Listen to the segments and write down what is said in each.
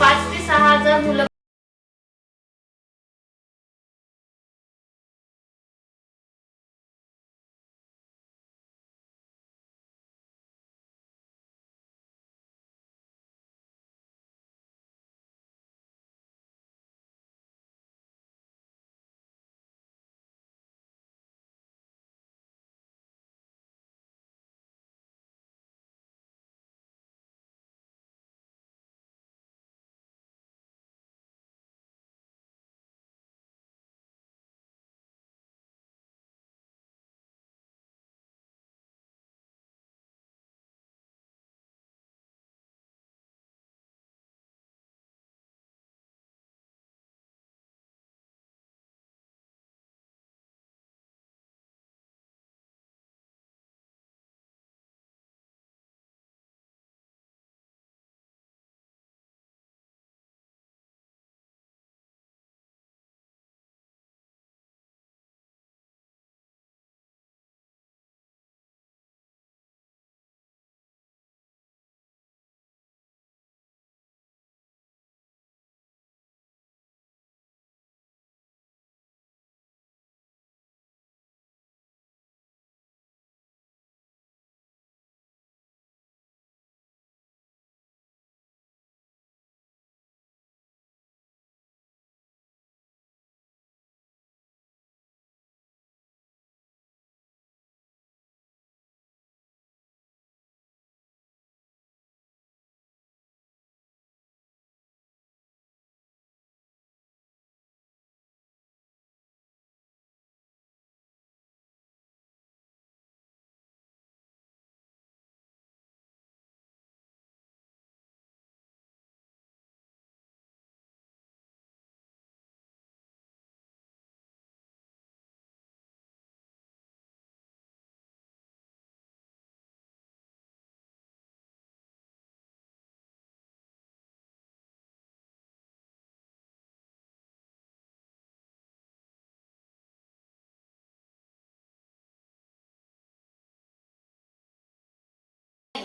पाच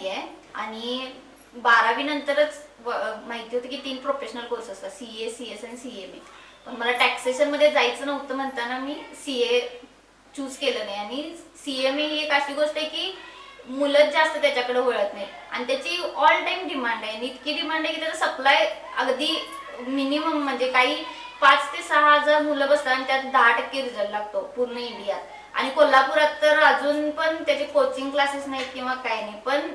नाहीये. आणि बारावी नंतरच माहिती होतं की तीन प्रोफेशनल कोर्स असतात सी ए सी एस आणि सी एम ए पण मला टॅक्सेशनमध्ये जायचं नव्हतं म्हणताना मी सी ए चूज केलं नाही. आणि सी एम ए ही एक अशी गोष्ट आहे की मुलंच जास्त त्याच्याकडे वळत नाही आणि त्याची ऑल टाइम डिमांड आहे. आणि इतकी डिमांड आहे की त्याचा सप्लाय अगदी मिनिमम म्हणजे काही पाच ते सहा हजार मुलं बसतात आणि त्यात दहा टक्के रिझल्ट लागतो पूर्ण इंडियात. आणि कोल्हापुरात तर अजून पण त्याचे कोचिंग क्लासेस नाहीत किंवा काही नाही. पण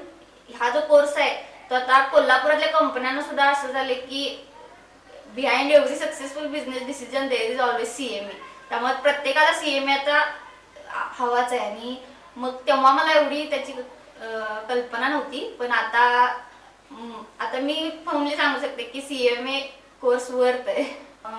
हा जो कोर्स आहे तो आता कोल्हापुरातल्या कंपन्यांना सुद्धा असं झालं की behind every successful business decision there is always CMA त्यामुळे प्रत्येकाला सीएमए आता हवाच आहे. आणि मग तेव्हा मला एवढी त्याची कल्पना नव्हती. पण आता आता मी फर्मली सांगू शकते की सीएमए कोर्स वर्थ आहे.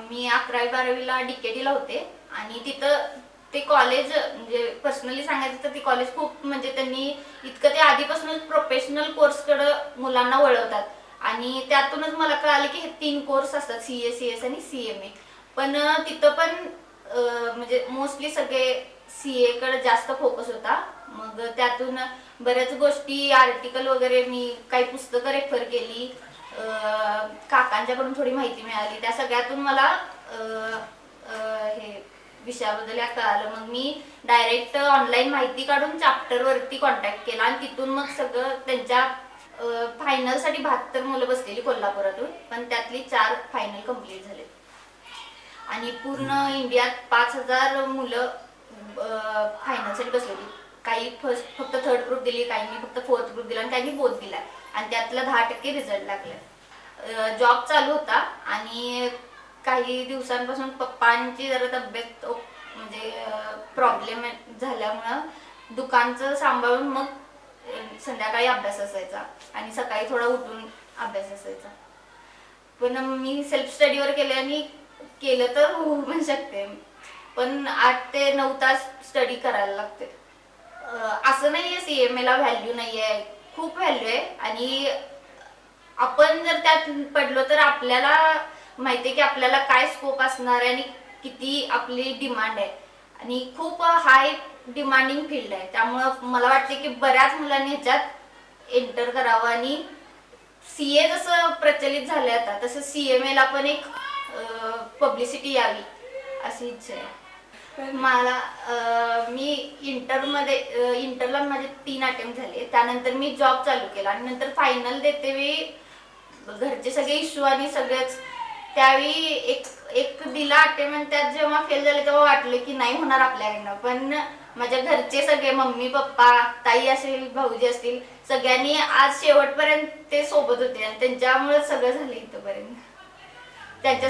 मी अकरावी बारावीला डीकेटीला होते. आणि तिथं ते कॉलेज म्हणजे पर्सनली सांगायचं तर ते कॉलेज खूप म्हणजे त्यांनी इतकं ते आधीपासूनच प्रोफेशनल कोर्सकडं मुलांना वळवतात. आणि त्यातूनच मला कळालं की हे तीन कोर्स असतात सी ए सी एस आणि सी एम ए पण तिथं पण म्हणजे मोस्टली सगळे सी एकडे जास्त फोकस होता. मग त्यातून बऱ्याच गोष्टी आर्टिकल वगैरे मी काही पुस्तकं रेफर केली. काकांच्याकडून थोडी माहिती मिळाली. त्या सगळ्यातून मला हे विषयाबद्दल आता आलं मग मी डायरेक्ट ऑनलाईन माहिती काढून चॅप्टर वरती कॉन्टॅक्ट केला आणि तिथून मग सगळं त्यांच्या फायनलसाठी बहात्तर मुलं बसलेली कोल्हापुरातून. पण त्यातली चार फायनल कंप्लीट झाले. आणि पूर्ण इंडियात पाच हजार मुलं फायनलसाठी बसलेली. काही फर्स्ट फक्त थर्ड ग्रुप दिली काहींनी फक्त फोर्थ ग्रुप दिला आणि काहींनी बोथ दिला आणि त्यातला दहा टक्के रिझल्ट लागला. जॉब चालू होता आणि काही दिवसांपासून पप्पांची जरा तब्येत म्हणजे प्रॉब्लेम झाल्यामुळं दुकानचं सांभाळून मग संध्याकाळी अभ्यास असायचा आणि सकाळी थोडा उठून अभ्यास असायचा. पण मी सेल्फ स्टडीवर केले आणि केलं तर होऊ पण शकते. पण आठ ते नऊ तास स्टडी करायला लागते. अं, असं नाहीये एम एला व्हॅल्यू आहे. खूप व्हॅल्यू आहे आणि आपण जर त्यात पडलो तर आपल्याला माहिती आहे की आपल्याला काय स्कोप असणार आहे आणि किती आपली डिमांड आहे. आणि खूप हाय डिमांडिंग फील्ड आहे. त्यामुळं मला वाटते की बऱ्याच मुलांनी ह्याच्यात एंटर करावं. आणि सी ए जसं प्रचलित झालं आता तसं सी एम एला पण एक पब्लिसिटी यावी अशी इच्छा आहे. मला मी इंटरमध्ये इंटरला माझे तीन अटेम्प्ट झाले. त्यानंतर मी जॉब चालू केला. आणि नंतर फायनल देते वेळी घरचे सगळे इश्यू आणि सगळेच त्यावेळी एक एक दिला अटेम्प्ट त्यात जेव्हा फेल झाले तेव्हा वाटलं की नाही होणार आपल्याकडनं. पण माझ्या घरचे सगळे मम्मी पप्पा ताई असेल भाऊजी असतील सगळ्यांनी आज शेवटपर्यंत ते सोबत होते आणि त्यांच्यामुळे सगळं झालं इथंपर्यंत. त्यांच्या